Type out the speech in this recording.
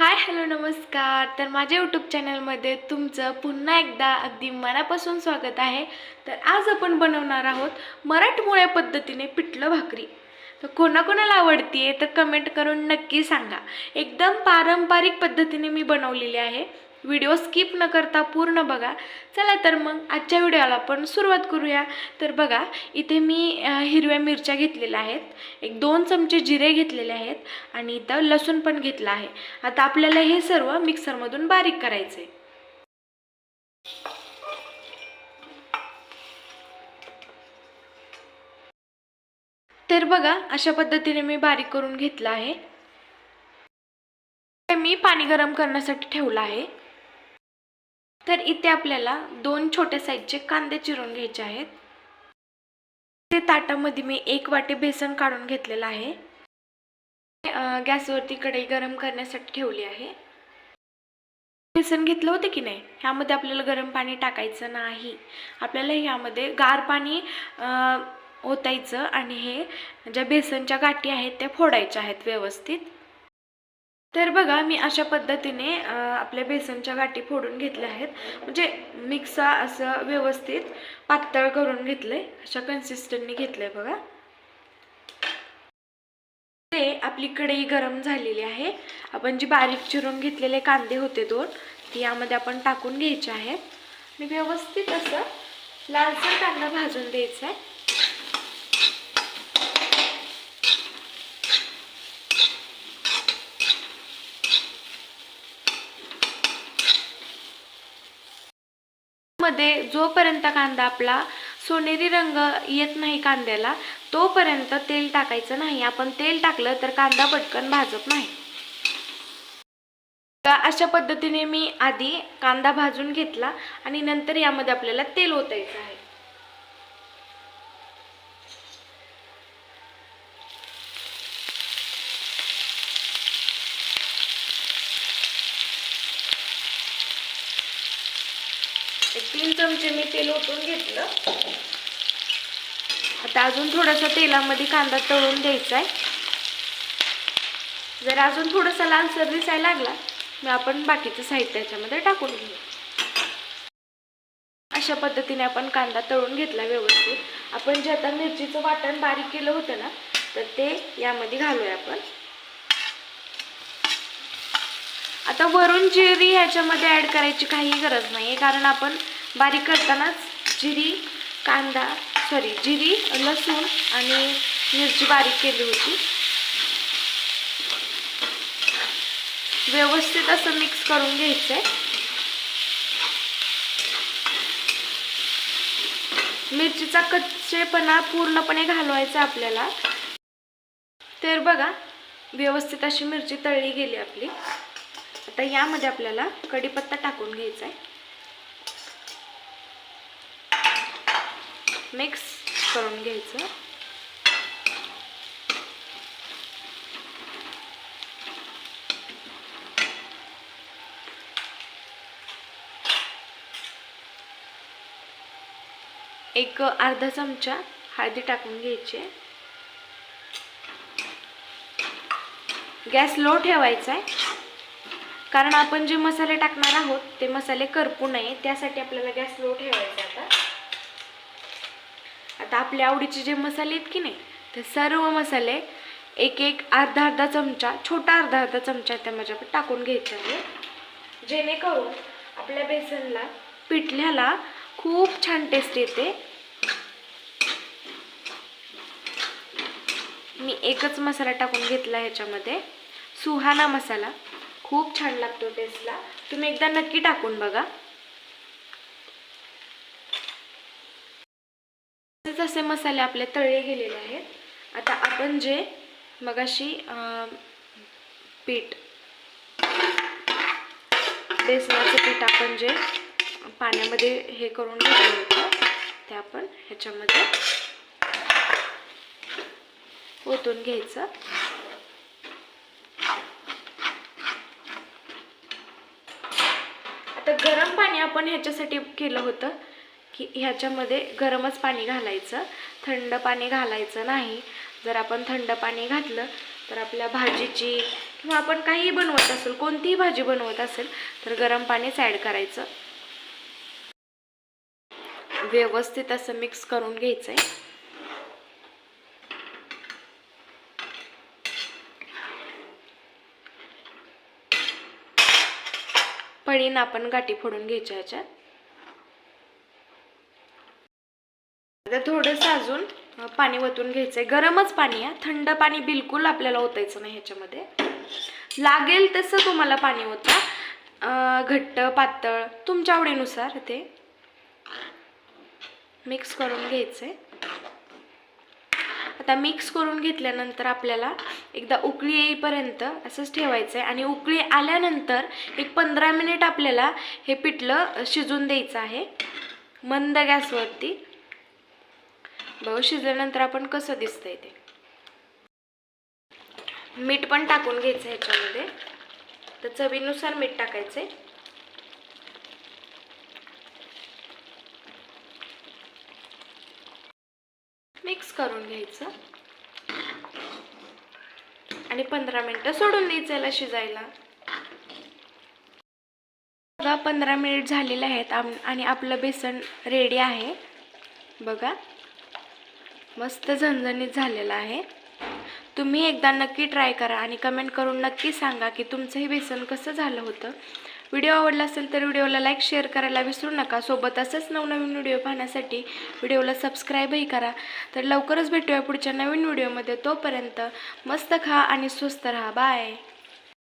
Hi hello नमस्कार. तर माझ्या यूट्यूब चॅनलमध्ये तुमचं पुन्हा एकदा अगदी मनापासून स्वागत आहे. तर आज आपण बनवणार आहोत मराठमोळ्या पद्धतीने पिठलं भाकरी. तर कोणाकोणाला आवडतीये तर कमेंट करून नक्की सांगा. एकदम पारंपरिक पद्धतीने मी बनवलेली आहे. व्हिडिओ स्किप न करता पूर्ण बघा. चला तर मग आजच्या व्हिडिओला आपण सुरुवात करूया. तर बघा इथे मी हिरव्या मिरच्या घेतलेल्या आहेत. एक दोन चमचे जिरे घेतलेले आहेत आणि इथं लसूण पण घेतलं आहे. आता आपल्याला हे सर्व मिक्सरमधून बारीक करायचं आहे तर बघा अशा पद्धतीने मी बारीक करून घेतलं आहे. मी पाणी गरम करण्यासाठी ठेवलं आहे. तर इथे आपल्याला दोन छोट्या साईजचे कांदे चिरून घ्यायचे आहेत. ते ताटामध्ये मी एक वाटी बेसन काढून घेतलेलं आहे. गॅसवरती कढई गरम करण्यासाठी ठेवली आहे. बेसन घेतलं होतं की नाही? ह्यामध्ये आपल्याला गरम पाणी टाकायचं नाही. आपल्याला ह्यामध्ये गार पाणी ओतायचं आणि हे ज्या बेसनच्या गाठी आहेत त्या फोडायच्या आहेत व्यवस्थित. तर बघा मी अशा पद्धतीने आपल्या बेसनच्या गाठी फोडून घेतल्या आहेत. म्हणजे मिक्सा असं व्यवस्थित पातळ करून घेतलंय. अशा कन्सिस्टंटनी घेतलंय बघा. ते आपली कढई गरम झालेली आहे. आपण जी बारीक चिरून घेतलेले कांदे होते दोन ती यामध्ये आपण टाकून घ्यायचे आहेत. आणि व्यवस्थित असं लालसर कांदा भाजून द्यायचा आहे. मध्ये जोपर्यंत कांदा आपला सोनेरी रंग येत नाही कांद्याला तोपर्यंत तेल टाकायचं नाही. आपण तेल टाकलं तर कांदा पटकन भाजत नाही. तर अशा पद्धतीने मी आधी कांदा भाजून घेतला आणि नंतर यामध्ये आपल्याला तेल ओतायचं आहे. एक तीन चमचे मी तेल ओतून घेतलं. आता अजून थोडासा तेलामध्ये कांदा तळून द्यायचा आहे जर अजून थोडासा लालसर दिसायला लागला मग आपण बाकीचं साहित्य याच्यामध्ये टाकून घेऊ. अशा पद्धतीने आपण कांदा तळून घेतला व्यवस्थित. आपण जे आता मिरचीचं वाटण बारीक केलं होतं ना तर ते यामध्ये घालूया आपण. आता वरून जिरी ह्याच्यामध्ये ॲड करायची काही गरज नाही आहे कारण आपण बारीक करतानाच जिरी कांदा सॉरी जिरी लसूण आणि मिरची बारीक केली होती. व्यवस्थित असं मिक्स करून घ्यायचं आहे मिरचीचा कच्चेपणा पूर्णपणे घालवायचा आपल्याला. तर बघा व्यवस्थित अशी मिरची तळली गेली आपली. आता यामध्ये आपल्याला कढीपत्ता टाकून घ्यायचा आहे. मिक्स करून घ्यायचं. एक अर्धा चमचा हळदी टाकून घ्यायची आहे. गॅस लो ठेवायचा आहे. कारण आपण जे मसाले टाकणार आहोत ते मसाले करपू नये. त्यासाठी आपल्याला गॅस लो ठेवायचा आता. आता आपल्या आवडीचे जे मसाले आहेत की नाही ते सर्व मसाले एक एक अर्धा अर्धा चमचा छोटा अर्धा अर्धा चमचा त्या माझ्या टाकून घ्यायचे आहे. जेणेकरून आपल्या बेसनला पिठल्याला खूप छान टेस्ट येते. मी एकच मसाला टाकून घेतला ह्याच्यामध्ये सुहाना मसाला. खूप छान लागतो टेस्टला तुम्ही एकदा नक्की टाकून बघा. तसेच असे मसाले आपले तळले गेलेले आहेत आता आपण जे मगाशी पीठ बेसनाचं पीठ आपण जे पाण्यामध्ये हे करून घेतलं होतं ते आपण ह्याच्यामध्ये ओतून घ्यायचं आता गरम पाणी आपण ह्याच्यासाठी केलं होतं की ह्याच्यामध्ये गरमच पाणी घालायचं. थंड पाणी घालायचं नाही. जर आपण थंड पाणी घातलं तर आपल्या भाजीची किंवा आपण काहीही बनवत असेल कोणतीही भाजी बनवत असेल तर गरम पाणीच ॲड करायचं. व्यवस्थित असं मिक्स करून घ्यायचं आहे पळीन आपण गाठी फोडून घ्यायच्या ह्याच्यात. आता थोडंसं अजून पाणी वतून घ्यायचंय. गरमच पाणी आहे. थंड पाणी बिलकुल आपल्याला ओतायचं नाही ह्याच्यामध्ये. लागेल तसं तुम्हाला पाणी ओता. घट्ट पातळ तुमच्या आवडीनुसार ते मिक्स करून घ्यायचं आहे आता मिक्स करून घेतल्यानंतर आपल्याला एकदा उकळी येईपर्यंत असंच ठेवायचं आहे आणि उकळी आल्यानंतर एक पंधरा मिनिट आपल्याला हे पिठलं शिजून द्यायचं आहे. मंद गॅसवरती. बघ शिजल्यानंतर आपण कसं दिसतंय ते. मीठ पण टाकून घ्यायचं ह्याच्यामध्ये तर चवीनुसार मीठ टाकायचं आहे मिक्स करून घ्यायचं. आणि पंधरा मिनटं सोडून द्यायचं याला शिजायला. बघा पंधरा मिनिट झालेले आहेत आणि आपलं बेसन रेडी आहे. बघा मस्त झणझणीत झालेलं आहे. तुम्ही एकदा नक्की ट्राय करा आणि कमेंट करून नक्की सांगा की तुमचंही बेसन कसं झालं होतं. व्हिडिओ आवडला असेल तर व्हिडिओला लाईक शेअर करायला विसरू नका. सोबत असंच नवनवीन व्हिडिओ पाहण्यासाठी व्हिडिओला सबस्क्राईबही करा. तर लवकरच भेटूया पुढच्या नवीन व्हिडिओमध्ये. तोपर्यंत मस्त खा आणि स्वस्त राहा. बाय.